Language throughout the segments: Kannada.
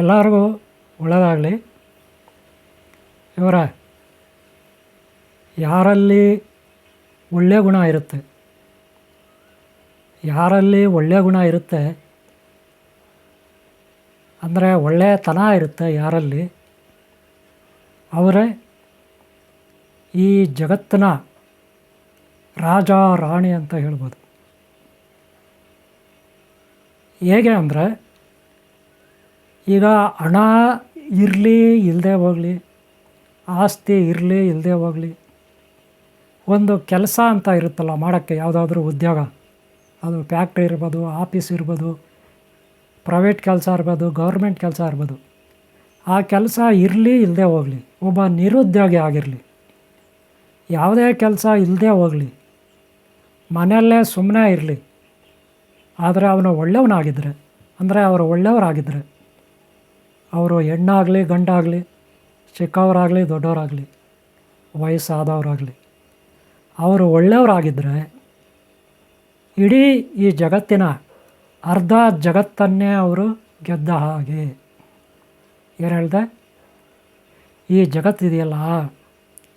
ಎಲ್ಲರಿಗೂ ಒಳ್ಳೆಯದಾಗಲಿ ಇವರ, ಯಾರಲ್ಲಿ ಒಳ್ಳೆಯ ಗುಣ ಇರುತ್ತೆ, ಯಾರಲ್ಲಿ ಒಳ್ಳೆಯ ಗುಣ ಇರುತ್ತೆ, ಅಂದರೆ ಒಳ್ಳೆಯತನ ಇರುತ್ತೆ ಯಾರಲ್ಲಿ, ಅವರೇ ಈ ಜಗತ್ತಿನ ರಾಜ, ರಾಣಿ ಅಂತ ಹೇಳ್ಬೋದು. ಹೇಗೆ ಅಂದರೆ ಈಗ ಹಣ ಇರಲಿ ಇಲ್ಲದೆ ಹೋಗಲಿ, ಆಸ್ತಿ ಇರಲಿ ಇಲ್ಲದೆ ಹೋಗಲಿ, ಒಂದು ಕೆಲಸ ಅಂತ ಇರುತ್ತಲ್ಲ ಮಾಡೋಕ್ಕೆ ಯಾವುದಾದ್ರೂ ಉದ್ಯೋಗ, ಅದು ಫ್ಯಾಕ್ಟ್ರಿ ಇರ್ಬೋದು, ಆಫೀಸ್ ಇರ್ಬೋದು, ಪ್ರೈವೇಟ್ ಕೆಲಸ ಇರ್ಬೋದು, ಗೌರ್ಮೆಂಟ್ ಕೆಲಸ ಇರ್ಬೋದು, ಆ ಕೆಲಸ ಇರಲಿ ಇಲ್ಲದೆ ಹೋಗಲಿ, ಒಬ್ಬ ನಿರುದ್ಯೋಗಿ ಆಗಿರಲಿ, ಯಾವುದೇ ಕೆಲಸ ಇಲ್ಲದೆ ಹೋಗಲಿ, ಮನೆಯಲ್ಲೇ ಸುಮ್ಮನೆ ಇರಲಿ, ಆದರೆ ಅವನು ಒಳ್ಳೆಯವನಾಗಿದ್ದರೆ, ಅಂದರೆ ಅವರು ಒಳ್ಳೆಯವರಾಗಿದ್ದರೆ ಅವರು ಹೆಣ್ಣಾಗಲಿ, ಗಂಡಾಗಲಿ, ಚಿಕ್ಕವರಾಗಲಿ, ದೊಡ್ಡವರಾಗಲಿ, ವಯಸ್ಸಾದವರಾಗಲಿ, ಅವರು ಒಳ್ಳೆಯವರಾಗಿದ್ದರೆ ಇಡೀ ಈ ಜಗತ್ತಿನ ಅರ್ಧ ಜಗತ್ತನ್ನೇ ಅವರು ಗೆದ್ದ ಹಾಗೆ. ಏನು ಹೇಳ್ದೆ? ಈ ಜಗತ್ತಿದೆಯಲ್ಲ,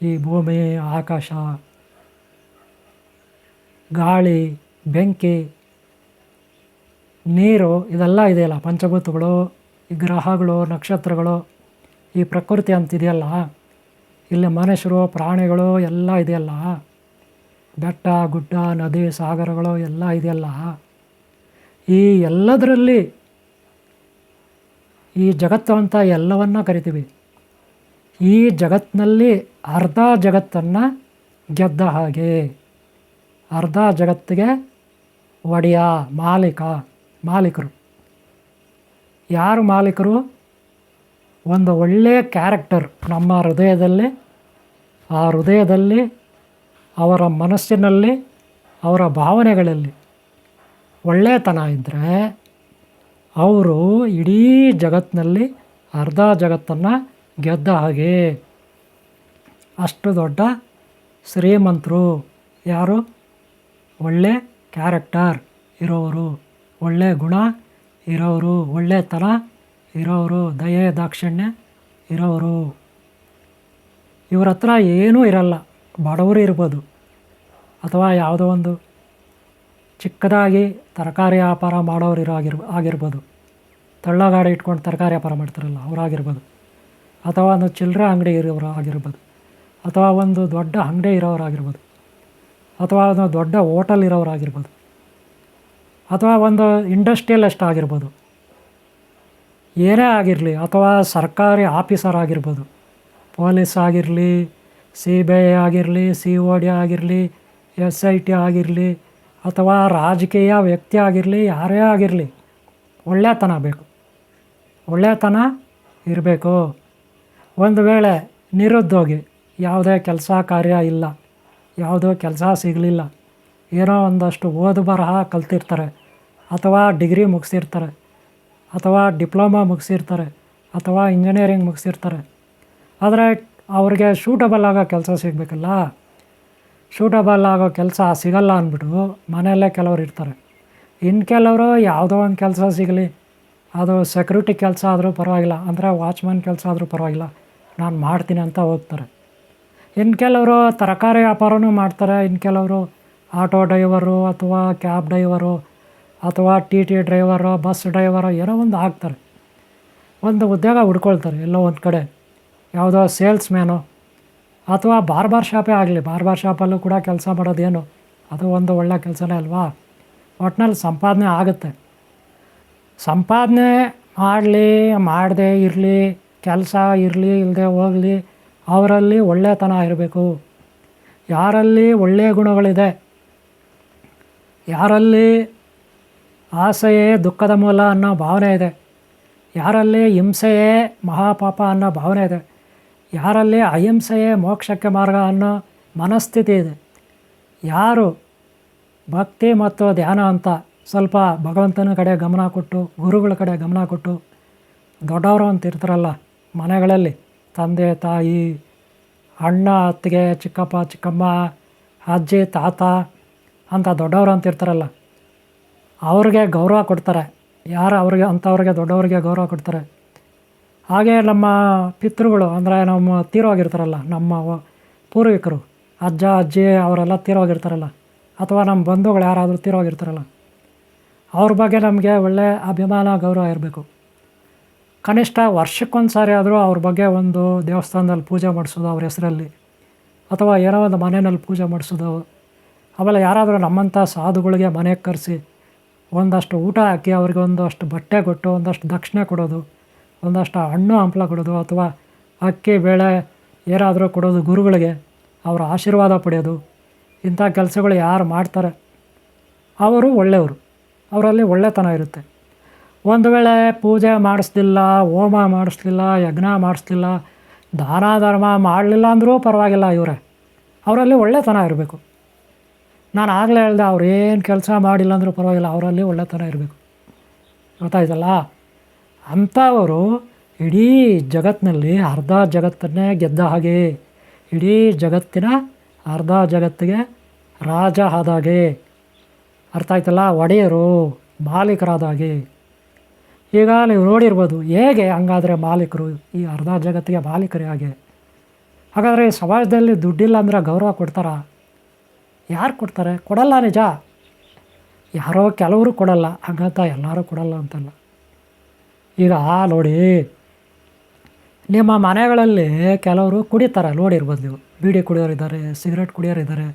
ಈ ಭೂಮಿ, ಆಕಾಶ, ಗಾಳಿ, ಬೆಂಕಿ, ನೀರು, ಇದೆಲ್ಲ ಇದೆಯಲ್ಲ, ಪಂಚಭೂತಗಳು. ಈ ಗ್ರಹಗಳು, ನಕ್ಷತ್ರಗಳು, ಈ ಪ್ರಕೃತಿ ಅಂತಿದೆಯಲ್ಲ ಇಲ್ಲಿ ಮನುಷ್ಯರು, ಪ್ರಾಣಿಗಳು ಎಲ್ಲ ಇದೆಯಲ್ಲ, ಬೆಟ್ಟ, ಗುಡ್ಡ, ನದಿ, ಸಾಗರಗಳು ಎಲ್ಲ ಇದೆಯಲ್ಲ, ಈ ಎಲ್ಲದರಲ್ಲಿ ಈ ಜಗತ್ತು ಅಂತ ಎಲ್ಲವನ್ನ ಕರಿತೀವಿ. ಈ ಜಗತ್ತಿನಲ್ಲಿ ಅರ್ಧ ಜಗತ್ತನ್ನು ಗೆದ್ದ ಹಾಗೆ, ಅರ್ಧ ಜಗತ್ತಿಗೆ ಒಡೆಯ ಮಾಲೀಕ, ಮಾಲೀಕರು. ಯಾರು ಮಾಲೀಕರು? ಒಂದು ಒಳ್ಳೆಯ ಕ್ಯಾರೆಕ್ಟರ್ ನಮ್ಮ ಹೃದಯದಲ್ಲಿ, ಆ ಹೃದಯದಲ್ಲಿ, ಅವರ ಮನಸ್ಸಿನಲ್ಲಿ, ಅವರ ಭಾವನೆಗಳಲ್ಲಿ. ಒಳ್ಳೆಯತನ ಇದ್ದರೆ ಅವರು ಇಡೀ ಜಗತ್ತಿನಲ್ಲಿ ಅರ್ಧ ಜಗತ್ತನ್ನು ಗೆದ್ದ ಹಾಗೆ. ಅಷ್ಟು ದೊಡ್ಡ ಶ್ರೀಮಂತರು ಯಾರು? ಒಳ್ಳೆ ಕ್ಯಾರೆಕ್ಟರ್ ಇರೋರು ಒಳ್ಳೆ ಗುಣ ಇರೋರು ಒಳ್ಳೆತನ ಇರೋರು ದಯೆ, ದಾಕ್ಷಿಣ್ಯ ಇರೋರು ಇವ್ರ ಹತ್ರ ಏನೂ ಇರಲ್ಲ. ಬಡವರು ಇರ್ಬೋದು. ಅಥವಾ ಯಾವುದೋ ಒಂದು ಚಿಕ್ಕದಾಗಿ ತರಕಾರಿ ವ್ಯಾಪಾರ ಮಾಡೋರು ಇರೋ ಆಗಿರ್, ಆಗಿರ್ಬೋದು. ತಳ್ಳಗಾಡಿ ಇಟ್ಕೊಂಡು ತರಕಾರಿ ವ್ಯಾಪಾರ ಮಾಡ್ತಾರಲ್ಲ ಅವರಾಗಿರ್ಬೋದು ಅಥವಾ ಒಂದು ಚಿಲ್ಲರೆ ಅಂಗಡಿ ಇರೋರು ಆಗಿರ್ಬೋದು. ಅಥವಾ ಒಂದು ದೊಡ್ಡ ಅಂಗಡಿ ಇರೋರಾಗಿರ್ಬೋದು ಅಥವಾ ಒಂದು ದೊಡ್ಡ ಹೋಟಲ್ ಇರೋರಾಗಿರ್ಬೋದು ಅಥವಾ ಒಂದು ಇಂಡಸ್ಟ್ರಿಯಲ್ ಇಂಡಸ್ಟ್ರಿಯಲಿಸ್ಟ್ ಆಗಿರ್ಬೋದು. ಏನೇ ಆಗಿರಲಿ, ಅಥವಾ ಸರ್ಕಾರಿ ಆಫೀಸರ್ ಆಗಿರ್ಬೋದು. ಪೊಲೀಸ್ ಆಗಿರಲಿ, ಸಿ ಬಿ ಐ ಆಗಿರಲಿ, ಸಿ ಒ ಡಿ ಆಗಿರಲಿ, ಎಸ್ ಐ ಟಿ ಆಗಿರಲಿ, ಅಥವಾ ರಾಜಕೀಯ ವ್ಯಕ್ತಿ ಆಗಿರಲಿ, ಯಾರೇ ಆಗಿರಲಿ, ಒಳ್ಳೆತನ ಬೇಕು. ಒಳ್ಳೆಯತನ ಇರಬೇಕು. ಒಂದು ವೇಳೆ ನಿರುದ್ಯೋಗಿ, ಯಾವುದೇ ಕೆಲಸ ಕಾರ್ಯ ಇಲ್ಲ, ಯಾವುದೋ ಕೆಲಸ ಸಿಗಲಿಲ್ಲ, ಏನೋ ಒಂದಷ್ಟು ಓದು ಬರಹ ಕಲ್ತಿರ್ತಾರೆ ಅಥವಾ ಡಿಗ್ರಿ ಮುಗಿಸಿರ್ತಾರೆ, ಅಥವಾ ಡಿಪ್ಲೊಮಾ ಮುಗಿಸಿರ್ತಾರೆ, ಅಥವಾ ಇಂಜಿನಿಯರಿಂಗ್ ಮುಗಿಸಿರ್ತಾರೆ. ಆದರೆ ಅವ್ರಿಗೆ ಶೂಟಬಲ್ ಆಗೋ ಕೆಲಸ ಸಿಗಬೇಕಲ್ಲ. ಶೂಟಬಲ್ ಆಗೋ ಕೆಲಸ ಸಿಗಲ್ಲ ಅಂದ್ಬಿಟ್ಟು ಮನೆಯಲ್ಲೇ ಕೆಲವರು ಇರ್ತಾರೆ. ಇನ್ನು ಕೆಲವರು ಯಾವುದೋ ಒಂದು ಕೆಲಸ ಸಿಗಲಿ, ಅದು ಸೆಕ್ಯೂರಿಟಿ ಕೆಲಸ ಆದರೂ ಪರವಾಗಿಲ್ಲ, ಅಂದರೆ ವಾಚ್ಮನ್ ಕೆಲಸ ಆದರೂ ಪರವಾಗಿಲ್ಲ, ನಾನು ಮಾಡ್ತೀನಿ ಅಂತ ಹೋಗ್ತಾರೆ. ಇನ್ನು ಕೆಲವರು ತರಕಾರಿ ವ್ಯಾಪಾರನೂ ಮಾಡ್ತಾರೆ ಇನ್ನು ಕೆಲವರು ಆಟೋ ಡ್ರೈವರು ಅಥವಾ ಕ್ಯಾಬ್ ಡ್ರೈವರು ಅಥವಾ T T driver bus driver ಏನೋ ಒಂದು ಹಾಕ್ತಾರೆ ಒಂದು ಉದ್ಯೋಗ ಹುಡ್ಕೊಳ್ತಾರೆ ಎಲ್ಲೋ ಒಂದು ಕಡೆ. ಯಾವುದೋ ಸೇಲ್ಸ್ ಮ್ಯಾನು ಅಥವಾ ಬಾರ್ಬಾರ್ ಶಾಪೇ ಆಗಲಿ ಬಾರ್ಬಾರ್ ಶಾಪಲ್ಲೂ ಕೂಡ ಕೆಲಸ ಮಾಡೋದೇನು? ಅದು ಒಂದು ಒಳ್ಳೆ ಕೆಲಸನೇ ಅಲ್ವಾ? ಒಟ್ನಲ್ಲಿ ಸಂಪಾದನೆ ಆಗುತ್ತೆ. ಸಂಪಾದನೆ ಮಾಡಲಿ, ಮಾಡದೆ ಇರಲಿ, ಕೆಲಸ ಇರಲಿ ಇಲ್ಲದೆ ಹೋಗಲಿ, ಅವರಲ್ಲಿ ಒಳ್ಳೆತನ ಇರಬೇಕು. ಯಾರಲ್ಲಿ ಒಳ್ಳೆಯ ಗುಣಗಳಿದೆ? ಯಾರಲ್ಲಿ ಆಸೆಯೇ ದುಃಖದ ಮೂಲ ಅನ್ನೋ ಭಾವನೆ ಇದೆ. ಯಾರಲ್ಲಿ ಹಿಂಸೆಯೇ ಮಹಾಪಾಪ ಅನ್ನೋ ಭಾವನೆ ಇದೆ. ಯಾರಲ್ಲಿ ಅಹಿಂಸೆಯೇ ಮೋಕ್ಷಕ್ಕೆ ಮಾರ್ಗ ಅನ್ನೋ ಮನಸ್ಥಿತಿ ಇದೆ. ಯಾರು ಭಕ್ತಿ ಮತ್ತು ಧ್ಯಾನ ಅಂತ ಸ್ವಲ್ಪ ಭಗವಂತನ ಕಡೆ ಗಮನ ಕೊಟ್ಟು, ಗುರುಗಳ ಕಡೆ ಗಮನ ಕೊಟ್ಟು, ದೊಡ್ಡವರು ಅಂತ ಇರ್ತಾರಲ್ಲ ಮನೆಗಳಲ್ಲಿ, ತಂದೆ, ತಾಯಿ, ಅಣ್ಣ, ಅತ್ತಿಗೆ, ಚಿಕ್ಕಪ್ಪ, ಚಿಕ್ಕಮ್ಮ, ಅಜ್ಜಿ, ತಾತ ಅಂತ ದೊಡ್ಡವರು ಅಂತ ಇರ್ತಾರಲ್ಲ ಅವ್ರಿಗೆ ಗೌರವ ಕೊಡ್ತಾರೆ. ಯಾರು ಅವ್ರಿಗೆ, ಅಂಥವ್ರಿಗೆ, ದೊಡ್ಡವ್ರಿಗೆ ಗೌರವ ಕೊಡ್ತಾರೆ. ಹಾಗೆ ನಮ್ಮ ಪಿತೃಗಳು, ಅಂದರೆ ನಮ್ಮ ತೀರವಾಗಿರ್ತಾರಲ್ಲ, ನಮ್ಮ ಪೂರ್ವಿಕರು, ಅಜ್ಜ, ಅಜ್ಜಿ, ಅವರೆಲ್ಲ ತೀರವಾಗಿರ್ತಾರಲ್ಲ, ಅಥವಾ ನಮ್ಮ ಬಂಧುಗಳು ಯಾರಾದರೂ ತೀರೋಗಿರ್ತಾರಲ್ಲ ಅವ್ರ ಬಗ್ಗೆ ನಮಗೆ ಒಳ್ಳೆ ಅಭಿಮಾನ, ಗೌರವ ಇರಬೇಕು. ಕನಿಷ್ಠ ವರ್ಷಕ್ಕೊಂದು ಸಾರಿ ಆದರೂ ಅವ್ರ ಬಗ್ಗೆ ಒಂದು ದೇವಸ್ಥಾನದಲ್ಲಿ ಪೂಜೆ ಮಾಡಿಸೋದು ಅವ್ರ ಹೆಸರಲ್ಲಿ, ಅಥವಾ ಏನೋ ಒಂದು ಮನೆಯಲ್ಲಿ ಪೂಜೆ ಮಾಡಿಸೋದು, ಆಮೇಲೆ ಯಾರಾದರೂ ನಮ್ಮಂಥ ಸಾಧುಗಳಿಗೆ ಮನೆಗೆ ಕರೆಸಿ ಒಂದಷ್ಟು ಊಟ ಹಾಕಿ ಅವ್ರಿಗೆ ಒಂದಷ್ಟು ಬಟ್ಟೆ ಕೊಟ್ಟು, ಒಂದಷ್ಟು ದಕ್ಷಿಣೆ ಕೊಡೋದು, ಒಂದಷ್ಟು ಹಣ್ಣು ಹಂಪಲ ಕೊಡೋದು ಅಥವಾ ಅಕ್ಕಿ, ಬೇಳೆ ಏನಾದರೂ ಕೊಡೋದು ಗುರುಗಳಿಗೆ, ಅವರ ಆಶೀರ್ವಾದ ಪಡೆಯೋದು. ಇಂಥ ಕೆಲಸಗಳು ಯಾರು ಮಾಡ್ತಾರೆ? ಅವರು ಒಳ್ಳೆಯವರು. ಅವರಲ್ಲಿ ಒಳ್ಳೆತನ ಇರುತ್ತೆ. ಒಂದು ವೇಳೆ ಪೂಜೆ ಮಾಡಿಸ್ಲಿಲ್ಲ, ಹೋಮ ಮಾಡಿಸ್ಲಿಲ್ಲ, ಯಜ್ಞ ಮಾಡಿಸ್ಲಿಲ್ಲ, ದಾನ ಧರ್ಮ ಮಾಡಲಿಲ್ಲ ಅಂದರೂ ಪರವಾಗಿಲ್ಲ ಇವರೇ. ಅವರಲ್ಲಿ ಒಳ್ಳೆತನ ಇರಬೇಕು. ನಾನು ಆಗಲೇ ಹೇಳ್ದೆ ಅವ್ರು ಏನು ಕೆಲಸ ಮಾಡಿಲ್ಲ ಅಂದರೂ ಪರವಾಗಿಲ್ಲ, ಅವರಲ್ಲಿ ಒಳ್ಳೆತನ ಇರಬೇಕು. ಗೊತ್ತಾಯ್ತಲ್ಲ ಅಂಥವರು ಇಡೀ ಜಗತ್ತಿನಲ್ಲಿ ಅರ್ಧ ಜಗತ್ತನ್ನೇ ಗೆದ್ದ ಹಾಗೆ, ಇಡೀ ಜಗತ್ತಿನ ಅರ್ಧ ಜಗತ್ತಿಗೆ ರಾಜ ಆದಾಗೆ ಅರ್ಥ ಆಯ್ತಲ್ಲ ಒಡೆಯರು ಮಾಲೀಕರಾದಾಗೆ ಈಗ ನೀವು ನೋಡಿರ್ಬೋದು, ಹೇಗೆ ಹಂಗಾದರೆ ಮಾಲೀಕರು ಈ ಅರ್ಧ ಜಗತ್ತಿಗೆ ಮಾಲೀಕರೇ ಹಾಗೆ. ಹಾಗಾದರೆ ಸಮಾಜದಲ್ಲಿ ದುಡ್ಡಿಲ್ಲ ಅಂದರೆ ಗೌರವ ಕೊಡ್ತಾರಾ? ಯಾರು ಕೊಡ್ತಾರೆ? ಕೊಡಲ್ಲ ನಿಜ. ಯಾರೋ ಕೆಲವರು ಕೊಡಲ್ಲ. ಹಂಗಂತ ಎಲ್ಲರೂ ಕೊಡಲ್ಲ ಅಂತಲ್ಲ. ಈಗ ನೋಡಿ, ನಿಮ್ಮ ಮನೆಗಳಲ್ಲಿ ಕೆಲವರು ಕುಡಿತಾರೆ. ನೋಡಿರ್ಬೋದು ನೀವು. ಬೀಡಿ ಕುಡಿಯೋರು ಇದ್ದಾರೆ, ಸಿಗರೇಟ್ ಕುಡಿಯೋರು ಇದ್ದಾರೆ,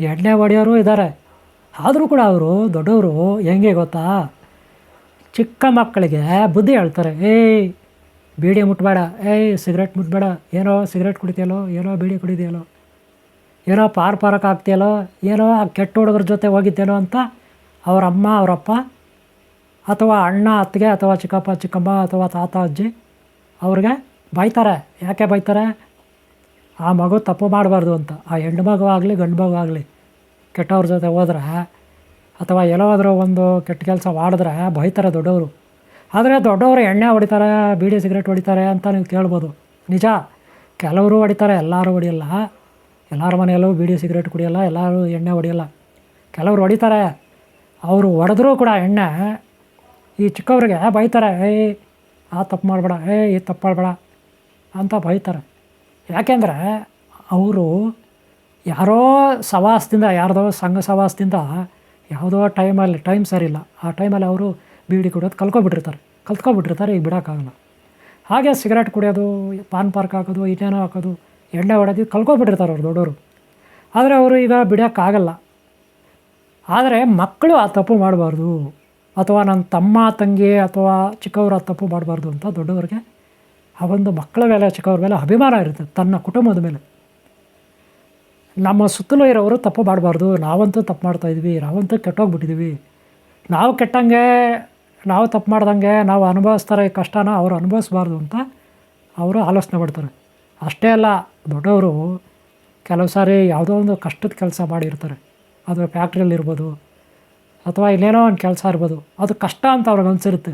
ಎಣ್ಣೆ ಹೊಡೆಯೋರು ಇದ್ದಾರೆ. ಆದರೂ ಕೂಡ ಅವರು ದೊಡ್ಡವರು ಹೆಂಗೆ ಗೊತ್ತಾ? ಚಿಕ್ಕ ಮಕ್ಕಳಿಗೆ ಬುದ್ಧಿ ಹೇಳ್ತಾರೆ, ಏಯ್, ಬೀಡಿ ಮುಟ್ಬೇಡ. ಏಯ್, ಸಿಗರೇಟ್ ಮುಟ್ಬೇಡ. ಏನೋ ಸಿಗರೇಟ್ ಕುಡಿತೀಯಲ್ಲೋ, ಏನೋ ಬೀಡಿ ಕುಡಿದೆಯಲ್ಲೋ. ಏನೋ ಪಾರ್ ಪಾರಕ್ಕೆ ಆಗ್ತೀಯಲ್ಲೋ, ಏನೋ ಆ ಕೆಟ್ಟ ಹುಡುಗರ ಜೊತೆ ಹೋಗಿದ್ದೇನೋ ಅಂತ ಅವ್ರ ಅಮ್ಮ ಅವರಪ್ಪ ಅಥವಾ ಅಣ್ಣ, ಅತ್ತಿಗೆ, ಅಥವಾ ಚಿಕ್ಕಪ್ಪ, ಚಿಕ್ಕಮ್ಮ, ಅಥವಾ ತಾತ, ಅಜ್ಜಿ, ಅವ್ರಿಗೆ ಬೈತಾರೆ. ಯಾಕೆ ಬೈತಾರೆ? ಆ ಮಗು ತಪ್ಪು ಮಾಡಬಾರ್ದು ಅಂತ. ಆ ಹೆಣ್ಣು ಮಗು ಆಗಲಿ, ಗಂಡು ಮಗು ಆಗಲಿ, ಕೆಟ್ಟವ್ರ ಜೊತೆ ಹೋದ್ರೆ, ಅಥವಾ ಎಲ್ಲೋದ್ರೂ ಒಂದು ಕೆಟ್ಟ ಕೆಲಸ ಮಾಡಿದ್ರೆ ಬೈತಾರೆ ದೊಡ್ಡವರು. ಆದರೆ ದೊಡ್ಡವರು ಎಣ್ಣೆ ಹೊಡಿತಾರೆ, ಬೀಡಿ ಸಿಗರೇಟ್ ಹೊಡಿತಾರೆ ಅಂತ ನೀವು ಕೇಳ್ಬೋದು. ನಿಜ. ಕೆಲವರು ಹೊಡಿತಾರೆ, ಎಲ್ಲರೂ ಹೊಡಿಯಲ್ಲ. ಎಲ್ಲರ ಮನೆಯಲ್ಲೂ ಬೀಡಿ ಸಿಗರೇಟ್ ಕುಡಿಯಲ್ಲ, ಎಲ್ಲರೂ ಎಣ್ಣೆ ಹೊಡೆಯಲ್ಲ. ಕೆಲವರು ಹೊಡಿತಾರೆ, ಅವರು ಹೊಡೆದ್ರೂ ಕೂಡ ಎಣ್ಣೆ ಈ ಚಿಕ್ಕವ್ರಿಗೆ ಬೈತಾರೆ, ಏಯ್, ಆ ತಪ್ಪು ಮಾಡಬೇಡ, ಏಯ್, ಈ ತಪ್ಪು ಮಾಡಬೇಡ ಅಂತ ಬೈತಾರೆ. ಯಾಕೆಂದರೆ ಅವರು ಯಾರೋ ಸವಾಸದಿಂದ ಯಾರದೋ ಸಂಘ ಸವಾಸದಿಂದ ಯಾವುದೋ ಟೈಮಲ್ಲಿ, ಟೈಮ್ ಸರಿಯಿಲ್ಲ. ಆ ಟೈಮಲ್ಲಿ ಅವರು ಬೀಡಿ ಕುಡಿಯೋದು ಕಲ್ಕೊಬಿಟ್ಟಿರ್ತಾರೆ ಕಲ್ತ್ಕೊಬಿಟ್ಟಿರ್ತಾರೆ, ಈಗ ಬಿಡೋಕ್ಕಾಗಲ್ಲ. ಹಾಗೆ ಸಿಗರೇಟ್ ಕುಡಿಯೋದು, ಪಾನ್ ಪಾರ್ಕ್ ಹಾಕೋದು, ಇನ್ನೇನೋ ಹಾಕೋದು ಎಣ್ಣೆ ಹೊಡೆದು ಕಲ್ಕೊಬಿಟ್ಟಿರ್ತಾರೆ ಅವ್ರು ದೊಡ್ಡವರು ಆದರೆ ಅವರು ಈಗ ಬಿಡೋಕ್ಕಾಗಲ್ಲ ಆದರೆ ಮಕ್ಕಳು ಆ ತಪ್ಪು ಮಾಡಬಾರ್ದು. ಅಥವಾ ನನ್ನ ತಮ್ಮ, ತಂಗಿ ಅಥವಾ ಚಿಕ್ಕವರು ಆ ತಪ್ಪು ಮಾಡಬಾರ್ದು ಅಂತ ದೊಡ್ಡವರಿಗೆ ಆ ಒಂದು ಮಕ್ಕಳ ಮೇಲೆ, ಚಿಕ್ಕವ್ರ ಮೇಲೆ ಅಭಿಮಾನ ಇರುತ್ತೆ ತನ್ನ ಕುಟುಂಬದ ಮೇಲೆ. ನಮ್ಮ ಸುತ್ತಲೂ ಇರೋರು ತಪ್ಪು ಮಾಡಬಾರ್ದು. ನಾವಂತೂ ತಪ್ಪು ಮಾಡ್ತಾಯಿದ್ವಿ ನಾವಂತೂ ಕೆಟ್ಟೋಗ್ಬಿಟ್ಟಿದ್ವಿ. ನಾವು ಕೆಟ್ಟಂಗೆ, ನಾವು ತಪ್ಪು ಮಾಡ್ದಂಗೆ ನಾವು ಅನುಭವಿಸ್ತಾರೆ ಕಷ್ಟನ ಅವರು ಅನುಭವಿಸ್ಬಾರ್ದು ಅಂತ ಅವರು ಆಲೋಚನೆ ಮಾಡ್ತಾರೆ. ಅಷ್ಟೇ ಅಲ್ಲ, ದೊಡ್ಡವರು ಕೆಲವು ಸಾರಿ ಯಾವುದೋ ಒಂದು ಕಷ್ಟದ ಕೆಲಸ ಮಾಡಿರ್ತಾರೆ. ಅದು ಫ್ಯಾಕ್ಟ್ರಿಯಲ್ಲಿ ಇರ್ಬೋದು, ಅಥವಾ ಇನ್ನೇನೋ ಒಂದು ಕೆಲಸ ಇರ್ಬೋದು, ಅದು ಕಷ್ಟ ಅಂತ ಅವ್ರಿಗೆ ಅನಿಸಿರುತ್ತೆ.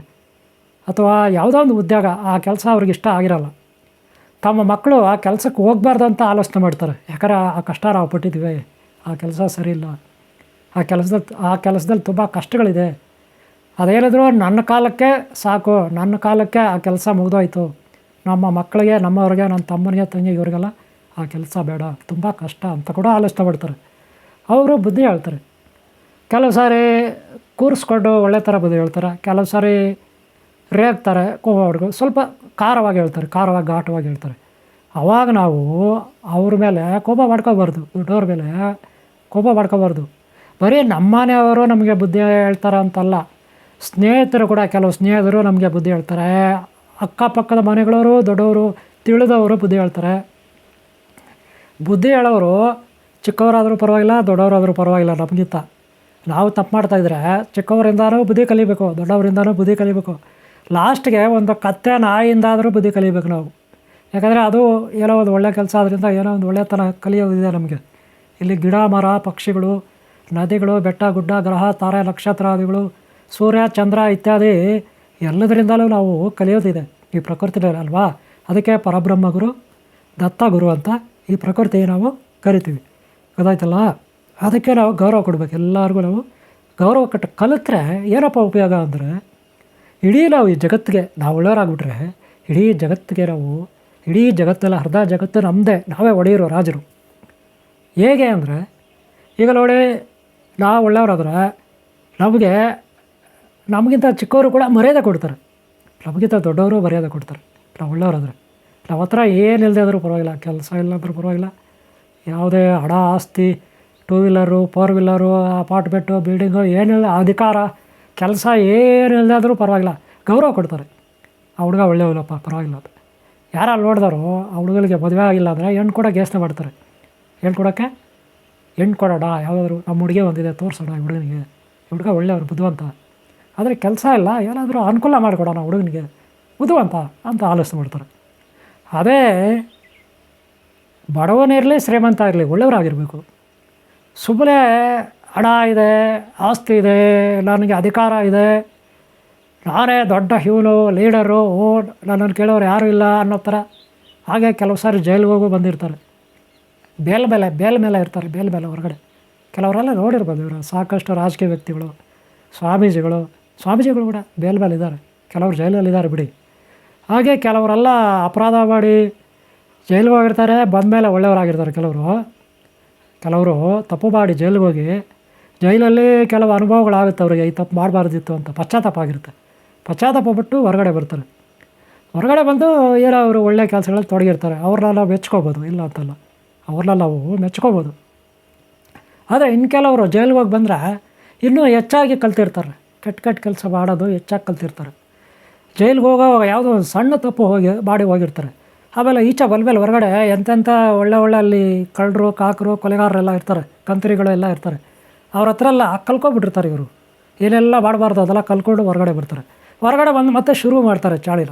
ಅಥವಾ ಯಾವುದೋ ಒಂದು ಉದ್ಯೋಗ, ಆ ಕೆಲಸ ಅವ್ರಿಗೆ ಇಷ್ಟ ಆಗಿರಲ್ಲ. ತಮ್ಮ ಮಕ್ಕಳು ಆ ಕೆಲಸಕ್ಕೆ ಹೋಗ್ಬಾರ್ದು ಅಂತ ಆಲೋಚನೆ ಮಾಡ್ತಾರೆ. ಯಾಕಂದ್ರೆ ಆ ಕಷ್ಟ ನಾವು ಪಟ್ಟಿದ್ವಿ ಆ ಕೆಲಸ ಸರಿ ಇಲ್ಲ. ಆ ಕೆಲಸದಲ್ಲಿ ಆ ಕೆಲಸದಲ್ಲಿ ತುಂಬ ಕಷ್ಟಗಳಿದೆ. ಅದೇನಿದ್ರು ನನ್ನ ಕಾಲಕ್ಕೆ ಸಾಕು, ನನ್ನ ಕಾಲಕ್ಕೆ ಆ ಕೆಲಸ ಮುಗಿದೋಯ್ತು. ನಮ್ಮ ಮಕ್ಕಳಿಗೆ, ನಮ್ಮವ್ರಿಗೆ ನನ್ನ ತಮ್ಮನಿಗೆ ತಂಗಿ ಇವ್ರಿಗೆಲ್ಲ ಆ ಕೆಲಸ ಬೇಡ, ತುಂಬ ಕಷ್ಟ ಅಂತ ಕೂಡ ಆಲೋಚನೆ ಅವರು ಬುದ್ಧಿ ಹೇಳ್ತಾರೆ. ಕೆಲವು ಸಾರಿ ಕೂರಿಸ್ಕೊಂಡು ಒಳ್ಳೆ ಥರ ಬುದ್ಧಿ ಹೇಳ್ತಾರೆ. ಕೆಲವು ಸಾರಿ ರೇಗ್ತಾರೆ ಹೊಡ್ಕೊ ಸ್ವಲ್ಪ ಖಾರವಾಗಿ ಹೇಳ್ತಾರೆ, ಖಾರವಾಗಿ, ಘಾಟವಾಗಿ ಹೇಳ್ತಾರೆ. ಅವಾಗ ನಾವು ಅವ್ರ ಮೇಲೆ ಕೋಪ ಮಾಡ್ಕೋಬಾರ್ದು. ದೊಡ್ಡವ್ರ ಮೇಲೆ ಕೋಪ ಮಾಡ್ಕೋಬಾರ್ದು. ಬರೀ ನಮ್ಮನೆಯವರು ನಮಗೆ ಬುದ್ಧಿ ಹೇಳ್ತಾರೆ ಅಂತಲ್ಲ, ಸ್ನೇಹಿತರು ಕೂಡ, ಕೆಲವು ಸ್ನೇಹಿತರು ನಮಗೆ ಬುದ್ಧಿ ಹೇಳ್ತಾರೆ ಅಕ್ಕಪಕ್ಕದ ಮನೆಗಳವರು, ದೊಡ್ಡವರು ತಿಳಿದವರು ಬುದ್ಧಿ ಹೇಳ್ತಾರೆ. ಬುದ್ಧಿ ಹೇಳೋರು ಚಿಕ್ಕವರಾದರೂ ಪರವಾಗಿಲ್ಲ, ದೊಡ್ಡವರಾದರೂ ಪರವಾಗಿಲ್ಲ ನಮಗಿಂತ. ನಾವು ತಪ್ಪು ಮಾಡ್ತಾಯಿದ್ರೆ ಚಿಕ್ಕವರಿಂದನೂ ಬುದ್ಧಿ ಕಲಿಬೇಕು, ದೊಡ್ಡವರಿಂದನೂ ಬುದ್ಧಿ ಕಲಿಬೇಕು. ಲಾಸ್ಟ್ಗೆ ಒಂದು ಕತ್ತೆ ನಾಯಿಯಿಂದಾದರೂ ಬುದ್ಧಿ ಕಲಿಬೇಕು ನಾವು. ಯಾಕಂದರೆ ಅದು ಏನೋ ಒಂದು ಒಳ್ಳೆ ಕೆಲಸ ಆದ್ದರಿಂದ ಏನೋ ಒಂದು ಒಳ್ಳೆತನ ಕಲಿಯೋದಿದೆ ನಮಗೆ. ಇಲ್ಲಿ ಗಿಡ, ಮರ, ಪಕ್ಷಿಗಳು, ನದಿಗಳು, ಬೆಟ್ಟ, ಗುಡ್ಡ, ಗ್ರಹ, ತಾರೆ ನಕ್ಷತ್ರಾದಿಗಳು ಸೂರ್ಯ, ಚಂದ್ರ ಇತ್ಯಾದಿ ಎಲ್ಲದರಿಂದಲೂ ನಾವು ಕಲಿಯೋದಿದೆ ಈ ಪ್ರಕೃತಿನಲ್ಲಿ ಅಲ್ವಾ ಅದಕ್ಕೆ ಪರಬ್ರಹ್ಮ ಗುರು ದತ್ತ ಗುರು ಅಂತ ಈ ಪ್ರಕೃತಿ ನಾವು ಕರಿತೀವಿ. ಗೊತ್ತಾಯ್ತಲ್ಲ? ಅದಕ್ಕೆ ನಾವು ಗೌರವ ಕೊಡಬೇಕು. ಎಲ್ಲರಿಗೂ ನಾವು ಗೌರವ ಕಟ್ಟ ಕಲಿತ್ರೆ ಏನಪ್ಪ ಉಪಯೋಗ ಅಂದರೆ, ಇಡೀ ನಾವು ಈ ಜಗತ್ತಿಗೆ ನಾವು ಒಳ್ಳೆಯವರಾಗ್ಬಿಟ್ರೆ, ಇಡೀ ಜಗತ್ತಿಗೆ ನಾವು, ಇಡೀ ಜಗತ್ತಲ್ಲ, ಅರ್ಧ ಜಗತ್ತು ನಮ್ಮದೇ ನಾವೇ ಒಡೆಯಿರೋ, ರಾಜರು. ಹೇಗೆ ಅಂದರೆ, ಈಗ ನೋಡಿ, ನಾವು ಒಳ್ಳೆಯವರಾದ್ರೆ ನಮಗೆ ನಮಗಿಂತ ಚಿಕ್ಕವರು ಕೂಡ ಮರ್ಯಾದೆ ಕೊಡ್ತಾರೆ. ನಮಗಿಂತ ದೊಡ್ಡವರು ಮರ್ಯಾದೆ ಕೊಡ್ತಾರೆ. ನಾವು ಒಳ್ಳೆಯವರಾದ್ರೆ. ನಾವು ಹತ್ರ ಏನಿಲ್ಲದೆ ಆದರೂ ಪರವಾಗಿಲ್ಲ. ಕೆಲಸ ಇಲ್ಲಾಂದ್ರೂ ಪರವಾಗಿಲ್ಲ. ಯಾವುದೇ ಹಣ, ಆಸ್ತಿ two wheeler four wheeler apartment building ಏನಿಲ್ಲ, ಅಧಿಕಾರ, ಕೆಲಸ ಏನಿಲ್ಲದೆ ಆದರೂ ಪರವಾಗಿಲ್ಲ. ಗೌರವ ಕೊಡ್ತಾರೆ. ಆ ಹುಡುಗ ಒಳ್ಳೆಯವಲ್ಲಪ್ಪ ಪರವಾಗಿಲ್ಲ ಅಂತ. ಯಾರು ಅಲ್ಲಿ ನೋಡಿದಾರೋ, ಆ ಹುಡುಗಲಿಗೆ ಮದುವೆ ಆಗಿಲ್ಲ ಅಂದರೆ ಹೆಣ್ಣು ಕೂಡ ಯೋಚನೆ ಮಾಡ್ತಾರೆ. ಹೆಣ್ಣು ಕೊಡೋಕ್ಕೆ? ಹೆಣ್ಣು ಕೊಡೋಣ. ಯಾವುದಾದ್ರು ನಮ್ಮ ಹುಡುಗಿ ಬಂದಿದೆ ತೋರಿಸೋಣ ಹುಡುಗನಿಗೆ. ಹುಡುಗ ಒಳ್ಳೆಯವರು, ಬುದ್ಧಿವಂತ. ಆದರೆ ಕೆಲಸ ಇಲ್ಲ, ಏನಾದರೂ ಅನುಕೂಲ ಮಾಡಿಕೊಡೋಣ ಹುಡುಗನಿಗೆ. ಉದುವಂತ ಅಂತ ಆಲೋಚನೆ ಮಾಡ್ತಾರೆ. ಅದೇ ಬಡವನಿರಲಿ ಶ್ರೀಮಂತ ಇರಲಿ, ಒಳ್ಳೆಯವರಾಗಿರಬೇಕು. ಸುಮ್ಮನೆ ಹಣ ಇದೆ, ಆಸ್ತಿ ಇದೆ, ನನಗೆ ಅಧಿಕಾರ ಇದೆ, ನಾನೇ ದೊಡ್ಡ ಹ್ಯೂನು ಲೀಡರು, ಓ, ನನ್ನನ್ನು ಕೇಳೋರು ಯಾರೂ ಇಲ್ಲ ಅನ್ನೋ ಥರ ಹಾಗೆ ಕೆಲವು ಸಾರಿ ಜೈಲಿಗೆ ಹೋಗು ಬಂದಿರ್ತಾರೆ. ಬೇಲ್ ಮೇಲೆ ಬೇಲ್ ಮೇಲೆ ಇರ್ತಾರೆ, ಬೇಲ್ ಮೇಲೆ ಹೊರಗಡೆ. ಕೆಲವರೆಲ್ಲ ನೋಡಿರ್ಬೋದು ಇವರು ಸಾಕಷ್ಟು ರಾಜಕೀಯ ವ್ಯಕ್ತಿಗಳು, ಸ್ವಾಮೀಜಿಗಳು ಸ್ವಾಮೀಜಿಗಳು ಕೂಡ ಬೇಲ್ ಮೇಲೆ ಇದ್ದಾರೆ. ಕೆಲವರು ಜೈಲಲ್ಲಿದ್ದಾರೆ ಬಿಡಿ. ಹಾಗೆ ಕೆಲವರೆಲ್ಲ ಅಪರಾಧ ಮಾಡಿ ಜೈಲಿಗೆ ಹೋಗಿರ್ತಾರೆ ಬಂದಮೇಲೆ ಒಳ್ಳೆಯವರಾಗಿರ್ತಾರೆ ಕೆಲವರು. ಕೆಲವರು ತಪ್ಪು ಮಾಡಿ ಜೈಲಿಗೆ ಹೋಗಿ ಜೈಲಲ್ಲಿ ಕೆಲವು ಅನುಭವಗಳಾಗುತ್ತೆ ಅವರಿಗೆ, ಈ ತಪ್ಪು ಮಾಡಬಾರ್ದಿತ್ತು ಅಂತ ಪಶ್ಚಾತ್ತಾಪ ಆಗಿರುತ್ತೆ. ಪಶ್ಚಾತ್ತಾಪ ಬಿಟ್ಟು ಹೊರಗಡೆ ಬರ್ತಾರೆ. ಹೊರಗಡೆ ಬಂದು ಏನೋ ಅವರು ಒಳ್ಳೆಯ ಕೆಲಸಗಳಲ್ಲಿ ತೊಡಗಿರ್ತಾರೆ. ಅವ್ರನ್ನ ನಾವು ಮೆಚ್ಕೋಬೋದು, ಇಲ್ಲ ಅಂತಲ್ಲ. ಅವ್ರನ್ನ ನಾವು ಮೆಚ್ಕೋಬೋದು. ಆದರೆ ಇನ್ನು ಕೆಲವರು ಜೈಲಿಗೆ ಹೋಗಿ ಬಂದರೆ ಇನ್ನೂ ಹೆಚ್ಚಾಗಿ ಕಲ್ತಿರ್ತಾರೆ. ಕೆಟ್ಟ ಕೆಟ್ಟ ಕೆಲಸ ಮಾಡೋದು ಹೆಚ್ಚಾಗಿ ಕಲ್ತಿರ್ತಾರೆ. ಜೈಲಿಗೆ ಹೋಗೋವಾಗ ಯಾವುದೋ ಒಂದು ಸಣ್ಣ ತಪ್ಪು ಹೋಗಿ ಬಾಡಿ ಹೋಗಿರ್ತಾರೆ. ಆಮೇಲೆ ಈಚೆ ಬಂದಮೇಲೆ ಹೊರಗಡೆ ಎಂತೆಂಥ ಒಳ್ಳೆ ಒಳ್ಳೆ ಅಲ್ಲಿ ಕಳ್ಳರು, ಕಾಕರು, ಕೊಲೆಗಾರರೆಲ್ಲ ಇರ್ತಾರೆ, ಕಂತ್ರಿಗಳು ಎಲ್ಲ ಇರ್ತಾರೆ. ಅವ್ರ ಹತ್ರ ಎಲ್ಲ ಕಲ್ಕೊಬಿಟ್ಟಿರ್ತಾರೆ ಇವರು. ಏನೆಲ್ಲ ಮಾಡಬಾರ್ದು ಅದೆಲ್ಲ ಕಲ್ಕೊಂಡು ಹೊರಗಡೆ ಬರ್ತಾರೆ. ಹೊರಗಡೆ ಬಂದು ಮತ್ತೆ ಶುರು ಮಾಡ್ತಾರೆ ಚಾಳಿನ.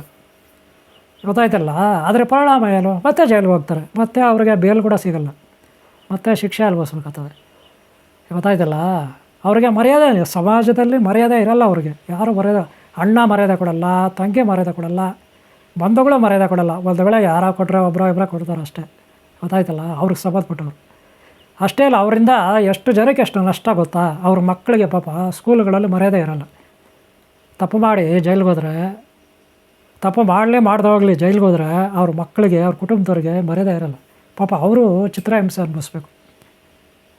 ಗೊತ್ತಾಯ್ತಲ್ಲ? ಆದರೆ ಪರಿಣಾಮ ಏನು? ಮತ್ತೆ ಜೈಲಿಗೆ ಹೋಗ್ತಾರೆ. ಮತ್ತೆ ಅವ್ರಿಗೆ ಬೇಲ್ ಕೂಡ ಸಿಗಲ್ಲ. ಮತ್ತೆ ಶಿಕ್ಷೆ ಅನುಭವಿಸ್ಬೇಕಾಗ್ತದೆ ಗೊತ್ತಾಯ್ತಲ್ಲ? ಅವ್ರಿಗೆ ಮರ್ಯಾದೆ ಸಮಾಜದಲ್ಲಿ ಮರ್ಯಾದೆ ಇರಲ್ಲ ಅವ್ರಿಗೆ. ಯಾರು ಮರ್ಯಾದೆ, ಅಣ್ಣ ಮರ್ಯಾದೆ ಕೊಡಲ್ಲ, ತಂಗಿ ಮರ್ಯಾದೆ ಕೊಡಲ್ಲ, ಬಂಧುಗಳು ಮರ್ಯಾದೆ ಕೊಡಲ್ಲ. ಒಂದು ವೇಳೆ ಯಾರ ಕೊಟ್ಟರೆ ಒಬ್ಬರ ಇಬ್ಬರ ಕೊಡ್ತಾರೆ ಅಷ್ಟೇ. ಗೊತ್ತಾಯ್ತಲ್ಲ? ಅವ್ರಿಗೆ ಸಂಬಂಧಪಟ್ಟವ್ರು. ಅಷ್ಟೇ ಅಲ್ಲ, ಅವರಿಂದ ಎಷ್ಟು ಜನಕ್ಕೆ ಎಷ್ಟು ನಷ್ಟ ಗೊತ್ತಾ? ಅವ್ರ ಮಕ್ಕಳಿಗೆ ಪಾಪ ಸ್ಕೂಲ್ಗಳಲ್ಲಿ ಮರ್ಯಾದೆ ಇರಲ್ಲ. ತಪ್ಪು ಮಾಡಿ ಜೈಲಿಗೆ ಹೋದರೆ, ತಪ್ಪು ಮಾಡಲೇ ಮಾಡ್ದೆ ಹೋಗಲಿ ಜೈಲಿಗೆ ಹೋದರೆ ಅವ್ರ ಮಕ್ಕಳಿಗೆ, ಅವ್ರ ಕುಟುಂಬದವ್ರಿಗೆ ಮರ್ಯಾದೆ ಇರಲ್ಲ. ಪಾಪ ಅವರು ಚಿತ್ರಹಿಂಸೆ ಅನುಭವಿಸ್ಬೇಕು.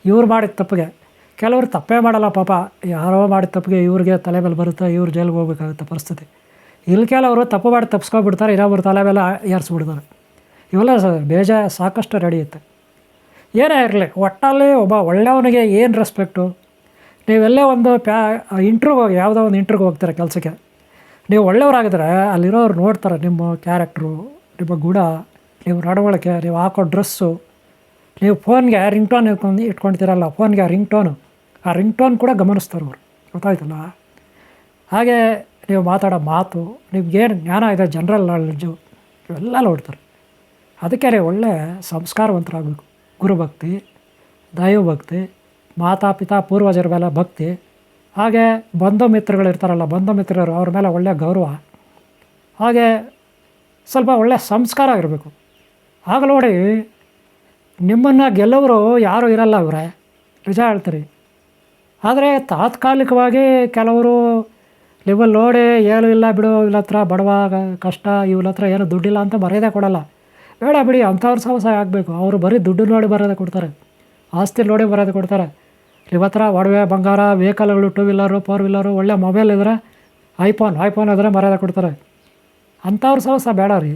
ಇವ್ರು ಮಾಡಿದ ತಪ್ಪಿಗೆ ಕೆಲವರು ತಪ್ಪೇ ಮಾಡಲ್ಲ ಪಾಪ. ಯಾರೋ ಮಾಡಿದ ತಪ್ಪಿಗೆ ಇವ್ರಿಗೆ ತಲೆ ಮೇಲೆ ಬರುತ್ತೆ, ಇವ್ರು ಜೈಲಿಗೆ ಹೋಗ್ಬೇಕಾಗುತ್ತೆ ಪರಿಸ್ಥಿತಿ. ಇಲ್ಲಿ ಕೆಲವರು ತಪ್ಪು ಮಾಡಿ ತಪ್ಪಿಸ್ಕೊಬಿಡ್ತಾರೆ ಇನ್ನೊಬ್ರು ತಲೆ ಮೇಲೆ ಏರಿಸ್ಬಿಡ್ತಾರೆ. ಇವೆಲ್ಲ ಬೇಜ ಸಾಕಷ್ಟು ನಡೆಯುತ್ತೆ ಏನೇ ಇರಲಿ ಒಟ್ಟಲ್ಲಿ ಒಬ್ಬ ಒಳ್ಳೆಯವನಿಗೆ ಏನು ರೆಸ್ಪೆಕ್ಟು ನೀವೆಲ್ಲೇ ಒಂದು ಪ್ಯಾ ಇಂಟ್ರಿಗೆ ಹೋಗಿ, ಯಾವುದೋ ಒಂದು ಇಂಟ್ರ್ಯೂಗೆ ಹೋಗ್ತಾರೆ ಕೆಲಸಕ್ಕೆ. ನೀವು ಒಳ್ಳೆಯವರಾಗಿದ್ರೆ ಅಲ್ಲಿರೋರು ನೋಡ್ತಾರೆ, ನಿಮ್ಮ ಕ್ಯಾರೆಕ್ಟ್ರು ನಿಮ್ಮ ಗುಣ, ನೀವು ನಡವಳಿಕೆ, ನೀವು ಹಾಕೋ ಡ್ರೆಸ್ಸು ನೀವು ಫೋನ್ಗೆ ರಿಂಗ್ ಟೋನ್ ಇಟ್ಕೊಂಡು ಇಟ್ಕೊಳ್ತೀರಲ್ಲ ಫೋನ್ಗೆ ರಿಂಗ್ ಟೋನು ಆ ರಿಂಗ್ ಟೋನ್ ಕೂಡ ಗಮನಿಸ್ತಾರೆ ಅವರು. ಗೊತ್ತಾಯ್ತಲ್ಲ? ಹಾಗೆ ನೀವು ಮಾತಾಡೋ ಮಾತು, ನಿಮ್ಗೇನು ಜ್ಞಾನ ಇದೆ ಜನರಲ್ ನಾಲೆಡ್ಜು ಇವೆಲ್ಲ ನೋಡ್ತಾರೆ. ಅದಕ್ಕೆ ರೀ ಒಳ್ಳೆ ಸಂಸ್ಕಾರವಂತರಾಗಬೇಕು. ಗುರುಭಕ್ತಿ, ದೈವಭಕ್ತಿ ಮಾತಾಪಿತಾ ಪೂರ್ವಜರ ಮೇಲೆ ಭಕ್ತಿ. ಹಾಗೆ ಬಂಧು ಮಿತ್ರಗಳು ಇರ್ತಾರಲ್ಲ ಬಂಧು ಮಿತ್ರರು ಅವ್ರ ಮೇಲೆ ಒಳ್ಳೆಯ ಗೌರವ. ಹಾಗೆ ಸ್ವಲ್ಪ ಒಳ್ಳೆಯ ಸಂಸ್ಕಾರ ಇರಬೇಕು. ಆಗ ನೋಡಿ ನಿಮ್ಮನ್ನು ಗೆಲ್ಲವರು ಯಾರೂ ಇರಲ್ಲ ಅವರೇ ನಿಜ ಹೇಳ್ತೀರಿ. ಆದರೆ ತಾತ್ಕಾಲಿಕವಾಗಿ ಕೆಲವರು ಲೆವೆಲ್ ನೋಡಿ, ಏನು ಇಲ್ಲ ಬಿಡು ಇವ್ರ ಹತ್ರ ಬಡವ ಕಷ್ಟ ಇವ್ರ ಹತ್ರ ಏನು ದುಡ್ಡಿಲ್ಲ ಅಂತ ಮರ್ಯಾದೆ ಕೊಡಲ್ಲ. ಬೇಡ ಬಿಡಿ, ಅಂಥವ್ರ ಸಹ ಆಗಬೇಕು. ಅವರು ಬರೀ ದುಡ್ಡು ನೋಡಿ ಬರೋದೇ ಕೊಡ್ತಾರೆ. ಆಸ್ತಿ ನೋಡಿ ಬರೋದು ಕೊಡ್ತಾರೆ. ಇವತ್ತರ ಒಡವೆ, ಬಂಗಾರ, ವೆಹಿಕಲ್ಗಳು ಟೂ ವೀಲರು ಫೋರ್ ವೀಲರು ಒಳ್ಳೆ ಮೊಬೈಲ್ ಇದ್ದರೆ ಐಫೋನ್ ಐಫೋನ್ ಇದ್ದರೆ ಮರ್ಯಾದೆ ಕೊಡ್ತಾರೆ. ಅಂಥವ್ರ ಸಹ ಬೇಡ ರೀ.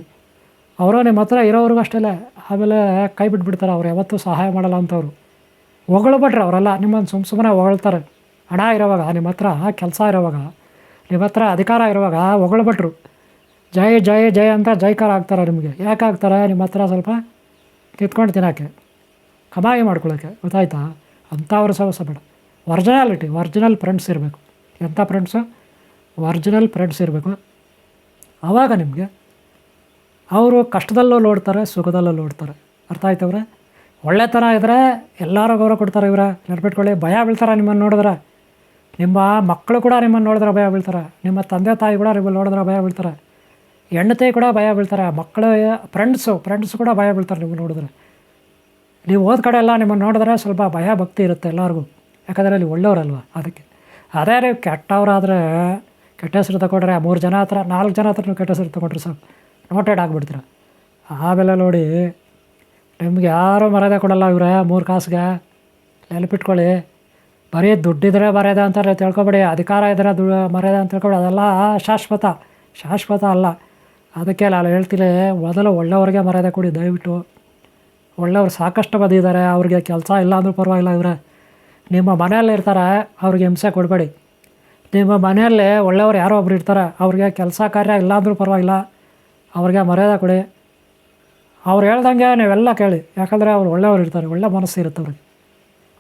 ಅವರು ನಿಮ್ಮ ಹತ್ರ ಇರೋವ್ರಿಗೂ ಅಷ್ಟೇ ಆಮೇಲೆ ಕೈ ಬಿಟ್ಬಿಡ್ತಾರೆ ಅವ್ರು. ಯಾವತ್ತೂ ಸಹಾಯ ಮಾಡಲ್ಲ ಅಂಥವ್ರು. ಹೊಗಳ್ಬಿಟ್ರೆ ಅವರೆಲ್ಲ. ನಿಮ್ಮನ್ನು ಸುಮ್ಮ ಸುಮ್ಮನೆ ಹೊಗಳ್ತಾರೆ. ಹಣ ಇರೋವಾಗ, ನಿಮ್ಮ ಹತ್ರ ಕೆಲಸ ಇರೋವಾಗ, ನಿಮ್ಮ ಹತ್ರ ಅಧಿಕಾರ ಇರುವಾಗ ಹೊಗಳ್ಬಿಟ್ರು ಜಯ ಜಯ ಜಯ ಅಂತ ಜೈಕಾರ ಆಗ್ತಾರೆ ನಿಮಗೆ. ಯಾಕೆ ಆಗ್ತಾರೆ? ನಿಮ್ಮ ಹತ್ರ ಸ್ವಲ್ಪ ಕಿತ್ಕೊಂಡು ತಿನ್ನೋಕ್ಕೆ. ಕಮಾಯಿ ಮಾಡ್ಕೊಳ್ಳೋಕ್ಕೆ. ಗೊತ್ತಾಯ್ತಾ? ಅಂಥವ್ರ ಹೊಸ ಬೇಡ ಒರ್ಜಿನಾಲಿಟಿ, ಒರ್ಜಿನಲ್ ಫ್ರೆಂಡ್ಸ್ ಇರಬೇಕು. ಎಂಥ ಫ್ರೆಂಡ್ಸು? ಒರ್ಜಿನಲ್ ಫ್ರೆಂಡ್ಸ್ ಇರಬೇಕು. ಆವಾಗ ನಿಮಗೆ ಅವರು ಕಷ್ಟದಲ್ಲೂ ನೋಡ್ತಾರೆ ಸುಖದಲ್ಲೂ ನೋಡ್ತಾರೆ ಅರ್ಥ ಆಯ್ತವ್ರೆ ಒಳ್ಳೆತನ ಇದ್ದರೆ ಎಲ್ಲರೂ ಗೌರವ ಕೊಡ್ತಾರೆ ಇವರ. ನೆನಪಿಟ್ಕೊಳ್ಳಿ, ಭಯ ಬೀಳ್ತಾರೆ ನಿಮ್ಮನ್ನು ನೋಡಿದ್ರೆ? ನಿಮ್ಮ ಮಕ್ಕಳು ಕೂಡ ನಿಮ್ಮನ್ನು ನೋಡಿದ್ರೆ ಭಯ ಬೀಳ್ತಾರೆ. ನಿಮ್ಮ ತಂದೆ ತಾಯಿ ಕೂಡ ನಿಮ್ಮನ್ನು ನೋಡಿದ್ರೆ ಭಯ ಬೀಳ್ತಾರೆ. ಹೆಂಡತಿ ಕೂಡ ಭಯ ಬೀಳ್ತಾರೆ. ಮಕ್ಕಳು ಫ್ರೆಂಡ್ಸು ಫ್ರೆಂಡ್ಸ್ ಕೂಡ ಭಯ ಬೀಳ್ತಾರೆ ನಿಮ್ಮನ್ನು ನೋಡಿದ್ರೆ. ನೀವು ಹೋದ ಕಡೆ ಎಲ್ಲ ನಿಮ್ಮನ್ನು ನೋಡಿದ್ರೆ ಸ್ವಲ್ಪ ಭಯ ಭಕ್ತಿ ಇರುತ್ತೆ ಎಲ್ಲರಿಗೂ. ಯಾಕಂದರೆ ಅಲ್ಲಿ ಒಳ್ಳೆಯವರಲ್ವ ಅದಕ್ಕೆ. ಅದೇ ನೀವು ಕೆಟ್ಟವರಾದರೆ ಕೆಟ್ಟ ಹೆಸರು ತಗೊಂಡ್ರೆ ಮೂರು ಜನ ಹತ್ರ, ನಾಲ್ಕು ಜನ ಹತ್ರ ನೀವು ಕೆಟ್ಟ ಹೆಸರು ತಗೊಂಡ್ರೆ ಸರ್ ನೋಟೆಡ್ ಆಗಿಬಿಡ್ತೀರ. ಆಮೇಲೆ ನೋಡಿ ನಿಮ್ಗೆ ಯಾರೂ ಮರ್ಯಾದೆ ಕೊಡಲ್ಲ ಇವರೇ, ಮೂರು ಕಾಸಿಗೆ. ನೆನಪಿಟ್ಕೊಳ್ಳಿ ಬರೀ ದುಡ್ಡಿದ್ರೆ ಮರ್ಯಾದೆ ಅಂತಾರೆ ತಿಳ್ಕೊಬೇಡಿ, ಅಧಿಕಾರ ಇದ್ರೆ ದುಡ್ಡು ಮರ್ಯಾದೆ ಅಂತ ತಿಳ್ಕೊಬೇಡಿ, ಅದೆಲ್ಲ ಶಾಶ್ವತ. ಶಾಶ್ವತ ಅಲ್ಲ. ಅದಕ್ಕೆ ನಾನು ಹೇಳ್ತೀನಿ, ಮೊದಲು ಒಳ್ಳೆಯವ್ರಿಗೆ ಮರ್ಯಾದೆ ಕೊಡಿ, ದಯವಿಟ್ಟು. ಒಳ್ಳೆಯವ್ರು ಸಾಕಷ್ಟು ಬಂದಿದ್ದಾರೆ ಅವ್ರಿಗೆ ಕೆಲಸ ಇಲ್ಲ ಅಂದರೂ ಪರವಾಗಿಲ್ಲ ಇವರೇ. ನಿಮ್ಮ ಮನೆಯಲ್ಲಿ ಇರ್ತಾರೆ, ಅವ್ರಿಗೆ ಹಿಂಸೆ ಕೊಡಬೇಡಿ. ನಿಮ್ಮ ಮನೆಯಲ್ಲಿ ಒಳ್ಳೆಯವ್ರು ಯಾರೋ ಒಬ್ರು ಇರ್ತಾರೆ, ಅವ್ರಿಗೆ ಕೆಲಸ ಕಾರ್ಯ ಇಲ್ಲ ಅಂದರೂ ಪರವಾಗಿಲ್ಲ. ಅವ್ರಿಗೆ ಮರ್ಯಾದೆ ಕೊಡಿ. ಅವ್ರು ಹೇಳ್ದಂಗೆ ನೀವೆಲ್ಲ ಕೇಳಿ. ಯಾಕಂದರೆ ಅವ್ರು ಒಳ್ಳೆಯವ್ರು ಇರ್ತಾರೆ, ಒಳ್ಳೆ ಮನಸ್ಸು ಇರುತ್ತೆ ಅವ್ರಿಗೆ.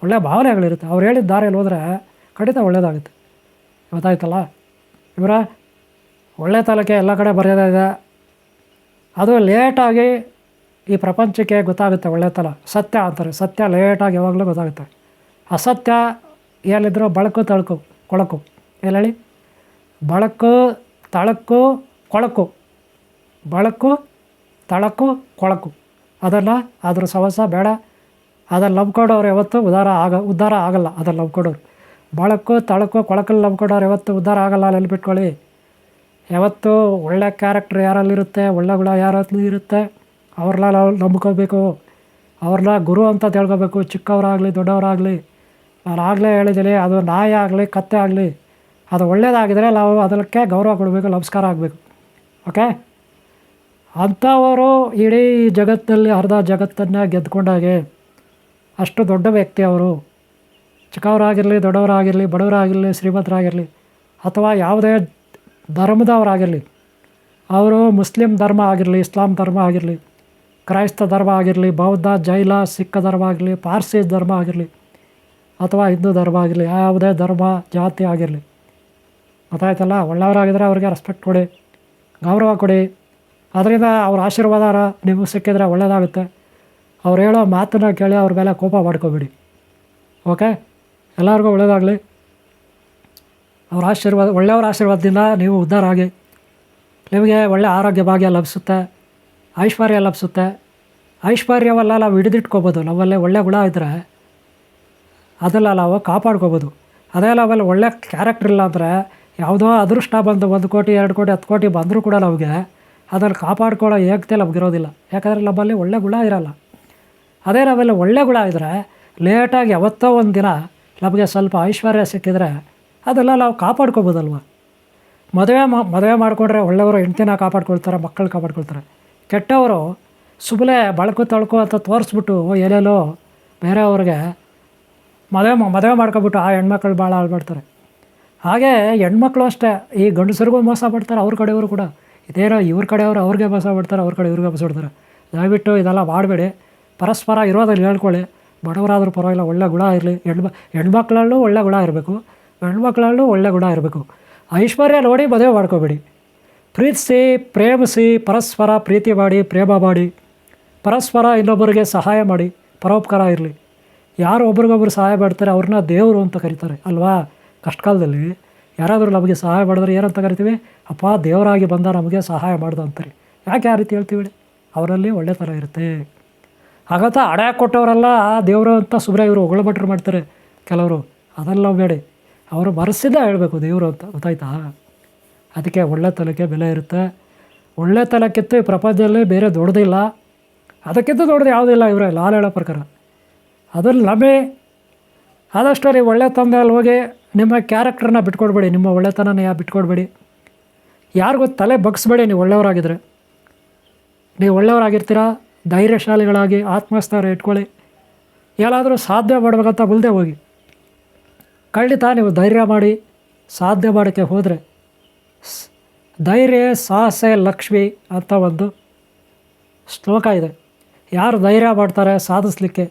ಒಳ್ಳೆ ಭಾವನೆಗಳಿರುತ್ತೆ ಅವ್ರು ಹೇಳಿದ ದಾರಿಯಲ್ಲಿ ಹೋದರೆ ಖಂಡಿತ ಒಳ್ಳೆಯದಾಗುತ್ತೆ ಗೊತ್ತಾಯ್ತಲ್ಲ? ಇವರ ಒಳ್ಳೆ ತಲಕ್ಕೆ ಎಲ್ಲ ಕಡೆ ಬರೆಯೋದಿದೆ ಅದು ಲೇಟಾಗಿ ಈ ಪ್ರಪಂಚಕ್ಕೆ ಗೊತ್ತಾಗುತ್ತೆ ಒಳ್ಳೆತನ ಸತ್ಯ ಅಂತಾರೆ. ಸತ್ಯ ಲೇಟಾಗಿ ಯಾವಾಗಲೂ ಗೊತ್ತಾಗುತ್ತೆ. ಅಸತ್ಯ ಏನಿದ್ರು ಬಳಕು ತಳಕು, ಕೊಳಕು. ಏನು ಹೇಳಿ ಬಳಕು, ತಳಕು, ಕೊಳಕು. ಬಳಕು ತಳಕು ಕೊಳಕು. ಅದನ್ನು ಅದ್ರ ಸವಸ ಬೇಡ. ಅದನ್ನು ನಂಬ್ಕೊಂಡವ್ರು ಯಾವತ್ತೂ ಉದ್ಧಾರ ಆಗ, ಉದ್ಧಾರ ಆಗಲ್ಲ. ಅದನ್ನು ನಂಬ್ಕೊಂಡವ್ರು ಬಳಕು, ತಳಕು ಕೊಳಕಲ್ಲಿ ನಂಬ್ಕೊಂಡವ್ರು ಯಾವತ್ತೂ ಉದ್ಧಾರ ಆಗಲ್ಲ ಅಲ್ಲಿ ಬಿಟ್ಕೊಳ್ಳಿ ಯಾವತ್ತೂ ಒಳ್ಳೆ ಕ್ಯಾರೆಕ್ಟ್ರ್ ಯಾರಲ್ಲಿರುತ್ತೆ ಒಳ್ಳೆ ಗುಣ ಯಾರಲ್ಲಿ ಇರುತ್ತೆ, ಅವ್ರನ್ನ ನಾವು ನಂಬ್ಕೋಬೇಕು. ಅವ್ರನ್ನ ಗುರು ಅಂತ ತಿಳ್ಕೊಬೇಕು. ಚಿಕ್ಕವರಾಗಲಿ, ದೊಡ್ಡವರಾಗಲಿ. ನಾನು ಆಗಲೇ ಹೇಳಿದ್ದೀನಿ, ಅದು ನಾಯಿ ಆಗಲಿ, ಕತ್ತೆ ಆಗಲಿ, ಅದು ಒಳ್ಳೆಯದಾಗಿದ್ದರೆ ನಾವು ಅದಕ್ಕೆ ಗೌರವ ಕೊಡಬೇಕು, ನಮಸ್ಕಾರ ಆಗಬೇಕು. ಓಕೆ ಅಂಥವರು ಇಡೀ ಜಗತ್ತಲ್ಲಿ ಅರ್ಧ ಜಗತ್ತನ್ನು ಗೆದ್ಕೊಂಡಾಗೆ ಅಷ್ಟು ದೊಡ್ಡ ವ್ಯಕ್ತಿ ಅವರು. ಚಿಕ್ಕವರಾಗಿರಲಿ, ದೊಡ್ಡವರಾಗಿರಲಿ, ಬಡವರಾಗಿರಲಿ, ಶ್ರೀಮಂತರಾಗಿರಲಿ, ಅಥವಾ ಯಾವುದೇ ಧರ್ಮದವರಾಗಿರಲಿ, ಅವರು ಮುಸ್ಲಿಂ ಧರ್ಮ ಆಗಿರಲಿ, ಇಸ್ಲಾಂ ಧರ್ಮ ಆಗಿರಲಿ, ಕ್ರೈಸ್ತ ಧರ್ಮ ಆಗಿರಲಿ, ಬೌದ್ಧ ಜೈಲ ಸಿಖ್ ಧರ್ಮ ಆಗಿರಲಿ, ಪಾರ್ಸಿ ಧರ್ಮ ಆಗಿರಲಿ, ಅಥವಾ ಹಿಂದೂ ಧರ್ಮ ಆಗಿರಲಿ, ಯಾವುದೇ ಧರ್ಮ, ಜಾತಿ ಆಗಿರಲಿ. ಗೊತ್ತಾಯ್ತಲ್ಲ? ಒಳ್ಳೆಯವರಾಗಿದ್ದರೆ ಅವ್ರಿಗೆ ರೆಸ್ಪೆಕ್ಟ್ ಕೊಡಿ, ಗೌರವ ಕೊಡಿ. ಅದರಿಂದ ಅವ್ರ ಆಶೀರ್ವಾದ ನಿಮಗೆ ಸಿಕ್ಕಿದ್ರೆ ಒಳ್ಳೆಯದಾಗುತ್ತೆ ಅವ್ರು ಹೇಳೋ ಮಾತನ್ನು ಕೇಳಿ ಅವ್ರ ಮೇಲೆ ಕೋಪ ಮಾಡ್ಕೋಬೇಡಿ. ಓಕೆ? ಎಲ್ಲರಿಗೂ ಒಳ್ಳೆಯದಾಗಲಿ ಅವ್ರ ಆಶೀರ್ವಾದ, ಒಳ್ಳೆಯವ್ರ ಆಶೀರ್ವಾದದಿಂದ ನೀವು ಉದ್ಧಾರ ಆಗಿ. ನಿಮಗೆ ಒಳ್ಳೆ ಆರೋಗ್ಯ ಭಾಗ್ಯ ಲಭಿಸುತ್ತೆ. ಐಶ್ವರ್ಯ ಲಭಿಸುತ್ತೆ. ಐಶ್ವರ್ಯವಲ್ಲ ನಾವು ಹಿಡಿದಿಟ್ಕೋಬೋದು. ನಮ್ಮಲ್ಲಿ ಒಳ್ಳೆ ಗುಣ ಇದ್ದರೆ ಅದೆಲ್ಲ ನಾವು ಕಾಪಾಡ್ಕೋಬೋದು. ಅದೇ ನಾವಲ್ಲಿ ಒಳ್ಳೆ ಕ್ಯಾರೆಕ್ಟ್ರ್ ಇಲ್ಲ ಅಂದರೆ ಯಾವುದೋ ಅದೃಷ್ಟ ಬಂದು ಒಂದು ಕೋಟಿ, ಎರಡು ಕೋಟಿ, ಹತ್ತು ಕೋಟಿ ಬಂದರೂ ಕೂಡ ನಮಗೆ ಅದನ್ನು ಕಾಪಾಡ್ಕೊಳ್ಳೋ ಏಕತೆ ನಮಗಿರೋದಿಲ್ಲ ಯಾಕಂದರೆ ನಮ್ಮಲ್ಲಿ ಒಳ್ಳೆ ಗುಣ ಇರಲ್ಲ. ಅದೇ ನಾವೆಲ್ಲ ಒಳ್ಳೆ ಗುಣ ಇದ್ದರೆ ಲೇಟಾಗಿ ಯಾವತ್ತೋ ಒಂದು ದಿನ ನಮಗೆ ಸ್ವಲ್ಪ ಐಶ್ವರ್ಯ ಸಿಕ್ಕಿದರೆ ಅದೆಲ್ಲ ನಾವು ಕಾಪಾಡ್ಕೋಬೋದಲ್ವ? ಮದುವೆ ಮಾ, ಮದುವೆ ಮಾಡಿಕೊಂಡ್ರೆ ಒಳ್ಳೆಯವರು ಹೆಂಡ್ತಿನ ಕಾಪಾಡ್ಕೊಳ್ತಾರೆ ಮಕ್ಕಳು ಕಾಪಾಡ್ಕೊಳ್ತಾರೆ. ಕೆಟ್ಟವರು ಸುಬಲೆ ಬಳಕು ತಳ್ಕು ಅಂತ ತೋರಿಸ್ಬಿಟ್ಟು ಎಲ್ಲೆಲ್ಲೋ ಬೇರೆಯವ್ರಿಗೆ ಮದುವೆ ಮದುವೆ ಮಾಡ್ಕೊಬಿಟ್ಟು ಆ ಹೆಣ್ಮಕ್ಳು ಭಾಳ ಆಳ್ಬಿಡ್ತಾರೆ ಹಾಗೇ ಹೆಣ್ಮಕ್ಳು ಅಷ್ಟೇ, ಈ ಗಂಡಸರಿಗೂ ಮೋಸ ಮಾಡ್ತಾರೆ, ಅವ್ರ ಕಡೆಯವರು ಕೂಡ. ಇದೇನೋ ಇವ್ರ ಕಡೆಯವರು ಅವ್ರಿಗೆ ಬಸ ಬಿಡ್ತಾರೆ ಅವ್ರ ಕಡೆ ಇವ್ರಿಗೆ ಬಸ ಬಿಡ್ತಾರೆ ದಯವಿಟ್ಟು ಇದೆಲ್ಲ ಮಾಡಬೇಡಿ. ಪರಸ್ಪರ ಇರೋದಲ್ಲಿ ಹೇಳ್ಕೊಳ್ಳಿ. ಬಡವರಾದರೂ ಪರವಾಗಿಲ್ಲ, ಒಳ್ಳೆ ಗುಣ ಇರಲಿ. ಹೆಣ್ಮ ಹೆಣ್ಮಕ್ಳಲ್ಲೂ ಒಳ್ಳೆ ಗುಣ ಇರಬೇಕು. ಹೆಣ್ಮಕ್ಳಲ್ಲೂ ಒಳ್ಳೆ ಗುಣ ಇರಬೇಕು. ಐಶ್ವರ್ಯ ನೋಡಿ ಮದುವೆ ಮಾಡ್ಕೋಬೇಡಿ. ಪ್ರೀತಿಸಿ, ಪ್ರೇಮಿಸಿ, ಪರಸ್ಪರ ಪ್ರೀತಿ ಮಾಡಿ, ಪ್ರೇಮ ಮಾಡಿ. ಪರಸ್ಪರ ಇನ್ನೊಬ್ಬರಿಗೆ ಸಹಾಯ ಮಾಡಿ, ಪರೋಪಕಾರ ಇರಲಿ. ಯಾರು ಒಬ್ರಿಗೊಬ್ರು ಸಹಾಯ ಮಾಡ್ತಾರೆ, ಅವ್ರನ್ನ ದೇವರು ಅಂತ ಕರೀತಾರೆ, ಅಲ್ವಾ? ಕಷ್ಟಕಾಲದಲ್ಲಿ. ಯಾರಾದರೂ ನಮಗೆ ಸಹಾಯ ಮಾಡಿದ್ರೆ ಏನಂತ ಕರಿತೀವಿ, ಅಪ್ಪ, ದೇವರಾಗಿ ಬಂದ ನಮಗೆ ಸಹಾಯ ಮಾಡ್ದ ಅಂತಾರೆ. ಯಾಕೆ ಆ ರೀತಿ ಹೇಳ್ತೀವಿ ಹೇಳಿ? ಅವರಲ್ಲಿ ಒಳ್ಳೆತನ ಇರುತ್ತೆ. ಹಾಗಂತ ಹಣ ಕೊಟ್ಟವರೆಲ್ಲ ದೇವರು ಅಂತ ಸುಮ್ಮನೆ ಇವರು ಹೊಗಳಭಟ್ರು ಮಾಡ್ತಾರೆ. ಕೆಲವರು, ಅದೆಲ್ಲ ಬೇಡಿ. ಅವರು ಮನಸ್ಸಿಂದ ಹೇಳಬೇಕು ದೇವರು ಅಂತ, ಗೊತ್ತಾಯ್ತಾ? ಅದಕ್ಕೆ ಒಳ್ಳೆತನಕ್ಕೆ ಬೆಲೆ ಇರುತ್ತೆ. ಒಳ್ಳೆತನಕ್ಕಿಂತ ಈ ಪ್ರಪಂಚದಲ್ಲಿ ಬೇರೆ ದೊಡ್ಡದಿಲ್ಲ. ಅದಕ್ಕಿಂತ ದೊಡ್ಡದು ಯಾವುದಿಲ್ಲ ಇವರೇ, ಲಾಲ್ ಹೇಳೋ ಪ್ರಕಾರ. ಅದರಲ್ಲಿ ನಂಬಿ ಆದಷ್ಟು ನೀವು ಒಳ್ಳೆತನದಲ್ಲಿ ಹೋಗಿ ನಿಮ್ಮ ಕ್ಯಾರೆಕ್ಟ್ರನ್ನ ಬಿಟ್ಕೊಡ್ಬೇಡಿ, ನಿಮ್ಮ ಒಳ್ಳೆತನನ ಯಾ ಬಿಟ್ಕೊಡ್ಬೇಡಿ. ಯಾರಿಗೂ ತಲೆ ಬಗ್ಸ್ಬೇಡಿ, ನೀವು ಒಳ್ಳೆಯವರಾಗಿದ್ದರೆ ನೀವು ಒಳ್ಳೆಯವರಾಗಿರ್ತೀರ, ಧೈರ್ಯಶಾಲಿಗಳಾಗಿ ಆತ್ಮಸ್ಥೈರ್ಯ ಇಟ್ಕೊಳ್ಳಿ. ಎಲ್ಲಾದರೂ ಸಾಧ್ಯ ಮಾಡ್ಬೇಕಂತ ಮುಂದೆ ಹೋಗಿ. ಖಂಡಿತ ನೀವು ಧೈರ್ಯ ಮಾಡಿ, ಸಾಧ್ಯ ಮಾಡೋಕ್ಕೆ ಹೋದರೆ ಧೈರ್ಯ, ಸಾಹಸ, ಲಕ್ಷ್ಮಿ ಅಂತ ಒಂದು ಶ್ಲೋಕ ಇದೆ. ಯಾರು ಧೈರ್ಯ ಮಾಡ್ತಾರೆ ಸಾಧಿಸ್ಲಿಕ್ಕೆ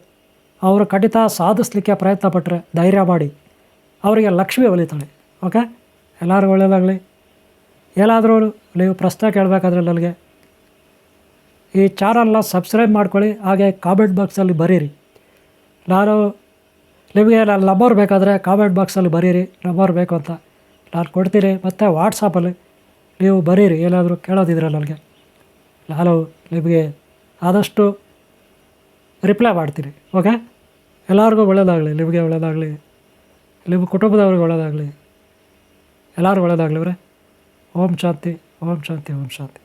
ಅವರು ಖಂಡಿತ ಸಾಧಿಸ್ಲಿಕ್ಕೆ ಪ್ರಯತ್ನ ಪಟ್ಟರೆ ಧೈರ್ಯ ಮಾಡಿ. ಅವರಿಗೆ ಲಕ್ಷ್ಮಿ ಒಲಿತಾಳೆ. ಓಕೆ? ಎಲ್ಲರಿಗೂ ಒಳ್ಳೆಯದಾಗಲಿ ಏನಾದರೂ ನೀವು ಪ್ರಶ್ನೆ ಕೇಳಬೇಕಾದ್ರೆ ನನಗೆ. ಈ ಚಾನಲ್ನ ಸಬ್ಸ್ಕ್ರೈಬ್ ಮಾಡ್ಕೊಳ್ಳಿ, ಹಾಗೆ ಕಾಮೆಂಟ್ ಬಾಕ್ಸಲ್ಲಿ ಬರೀರಿ. ನಾನು ನಿಮಗೆ ನಾನು ನಂಬರ್ ಬೇಕಾದರೆ ಕಾಮೆಂಟ್ ಬಾಕ್ಸಲ್ಲಿ ಬರೀರಿ. ನಂಬರ್ ಬೇಕು ಅಂತ ನಾನು ಕೊಡ್ತೀನಿ. ಮತ್ತು ವಾಟ್ಸಪ್ಪಲ್ಲಿ ನೀವು ಬರೀರಿ. ಏನಾದರೂ ಕೇಳೋದಿದ್ರೆ ನನಗೆ. ನಾನು ನಿಮಗೆ ಆದಷ್ಟು ರಿಪ್ಲೈ ಮಾಡ್ತೀನಿ ಓಕೆ ಎಲ್ಲರಿಗೂ ಒಳ್ಳೆಯದಾಗಲಿ ನಿಮಗೆ ಒಳ್ಳೆಯದಾಗಲಿ ನಿಮ್ಮ ಕುಟುಂಬದವ್ರಿಗೆ ಒಳ್ಳೆಯದಾಗಲಿ ಎಲ್ಲರಿಗೂ ಒಳ್ಳೆಯದಾಗಲಿ ಅವರೇ ಓಂ ಶಾಂತಿ ಓಂ ಶಾಂತಿ ಓಂ ಶಾಂತಿ.